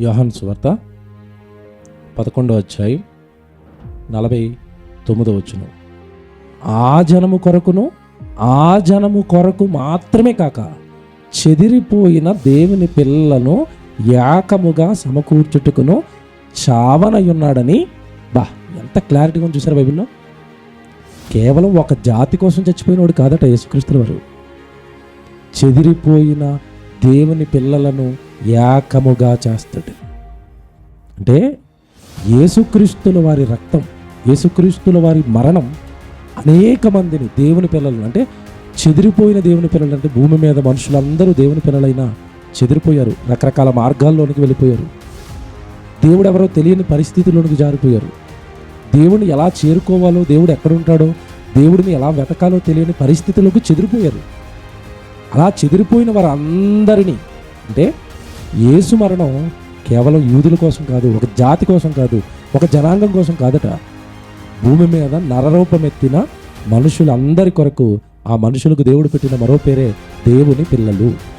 యోహన్ సువార్త పదకొండో అధ్యాయం నలభై తొమ్మిదో వచ్చును ఆ జనము కొరకును ఆ జనము కొరకు మాత్రమే కాక చెదిరిపోయిన దేవుని పిల్లలను ఏకముగా సమకూర్చుటకును చావనయున్నాడని బా ఎంత క్లారిటీగా చూసారు బైబిల్లో? కేవలం ఒక జాతి కోసం చచ్చిపోయినోడు కాదట యేసుక్రీస్తుల వారు. చెదిరిపోయిన దేవుని పిల్లలను ఏకముగా చేస్తాడు. అంటే యేసుక్రీస్తుల వారి రక్తం యేసుక్రీస్తుల వారి మరణం అనేక మందిని దేవుని పిల్లలను అంటే చెదిరిపోయిన దేవుని పిల్లలు అంటే భూమి మీద మనుషులందరూ దేవుని పిల్లలైనా చెదిరిపోయారు రకరకాల మార్గాల్లోనికి వెళ్ళిపోయారు. దేవుడు ఎవరో తెలియని పరిస్థితిలోనికి జారిపోయారు. దేవుని ఎలా చేరుకోవాలో దేవుడు ఎక్కడుంటాడో దేవుడిని ఎలా వెతకాలో తెలియని పరిస్థితులకు చెదిరిపోయారు. అలా చెదిరిపోయిన వారందరినీ అంటే యేసు మరణం కేవలం యూదుల కోసం కాదు ఒక జాతి కోసం కాదు ఒక జనాంగం కోసం కాదట. భూమి మీద నరరూపమెత్తిన మనుషులందరి కొరకు ఆ మనుషులకు దేవుడు పెట్టిన మరో పేరే దేవుని పిల్లలు.